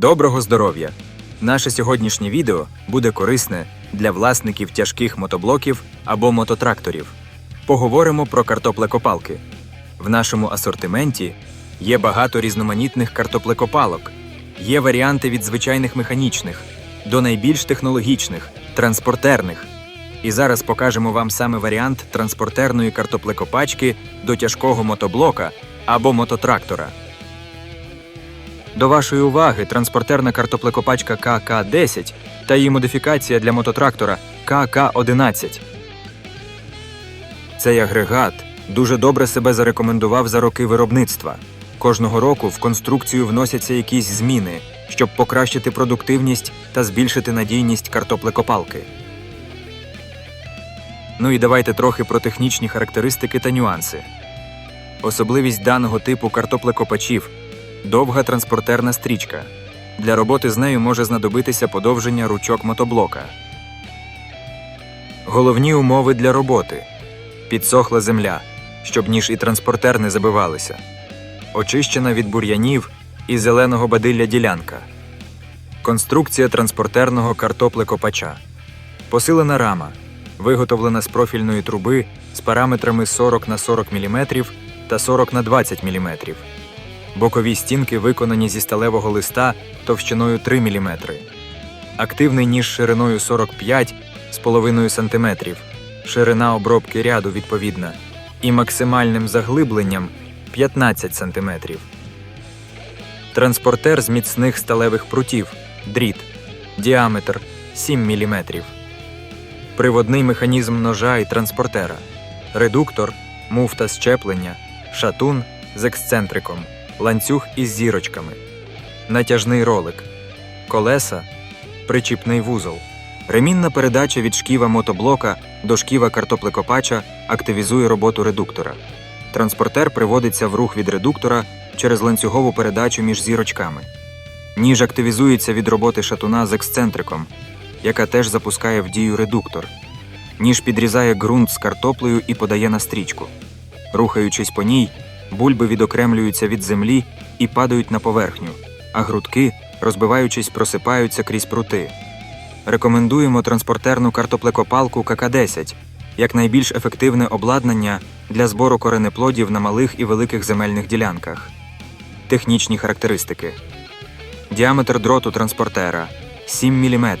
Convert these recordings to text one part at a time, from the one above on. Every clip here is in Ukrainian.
Доброго здоров'я! Наше сьогоднішнє відео буде корисне для власників тяжких мотоблоків або мототракторів. Поговоримо про картоплекопалки. В нашому асортименті є багато різноманітних картоплекопалок. Є варіанти від звичайних механічних до найбільш технологічних транспортерних. І зараз покажемо вам саме варіант транспортерної картоплекопачки до тяжкого мотоблока або мототрактора. До вашої уваги транспортерна картоплекопачка КК-10 та її модифікація для мототрактора КК-11. Цей агрегат дуже добре себе зарекомендував за роки виробництва. Кожного року в конструкцію вносяться якісь зміни, щоб покращити продуктивність та збільшити надійність картоплекопалки. Ну і давайте трохи про технічні характеристики та нюанси. Особливість даного типу картоплекопачів довга транспортерна стрічка. Для роботи з нею може знадобитися подовження ручок мотоблока. Головні умови для роботи: підсохла земля, щоб ніж і транспортер не забивалися, очищена від бур'янів і зеленого бадилля ділянка, конструкція транспортерного картоплекопача, посилена рама, виготовлена з профільної труби з параметрами 40 на 40 мм та 40 на 20 мм. Бокові стінки виконані зі сталевого листа товщиною 3 мм. Активний ніж шириною 45,5 см, ширина обробки ряду відповідна, і максимальним заглибленням 15 см. Транспортер з міцних сталевих прутів, дріт, діаметр 7 мм. Приводний механізм ножа і транспортера, редуктор, муфта щеплення, шатун з ексцентриком ланцюг із зірочками, натяжний ролик, колеса, причіпний вузол. Ремінна передача від шківа мотоблока до шківа картоплекопача активізує роботу редуктора. Транспортер приводиться в рух від редуктора через ланцюгову передачу між зірочками. Ніж активізується від роботи шатуна з ексцентриком, яка теж запускає в дію редуктор. Ніж підрізає ґрунт з картоплею і подає на стрічку. Рухаючись по ній, бульби відокремлюються від землі і падають на поверхню, а грудки, розбиваючись, просипаються крізь прути. Рекомендуємо транспортерну картоплекопалку КК-10 як найбільш ефективне обладнання для збору коренеплодів на малих і великих земельних ділянках. Технічні характеристики: діаметр дроту транспортера 7 мм,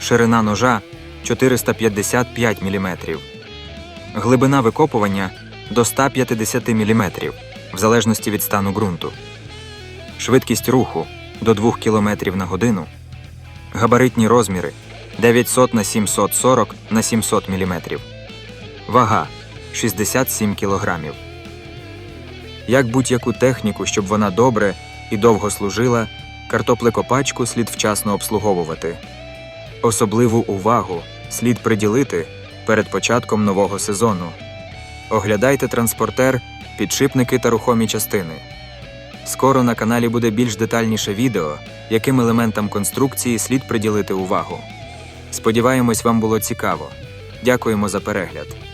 ширина ножа 455 мм, глибина викопування до 150 мм в залежності від стану ґрунту, швидкість руху до 2 км на годину, габаритні розміри 900 на 740 на 700 мм, вага 67 кг. Як будь-яку техніку, щоб вона добре і довго служила, картоплекопачку слід вчасно обслуговувати. Особливу увагу слід приділити перед початком нового сезону. Оглядайте транспортер, підшипники та рухомі частини. Скоро на каналі буде більш детальніше відео, яким елементам конструкції слід приділити увагу. Сподіваємось, вам було цікаво. Дякуємо за перегляд.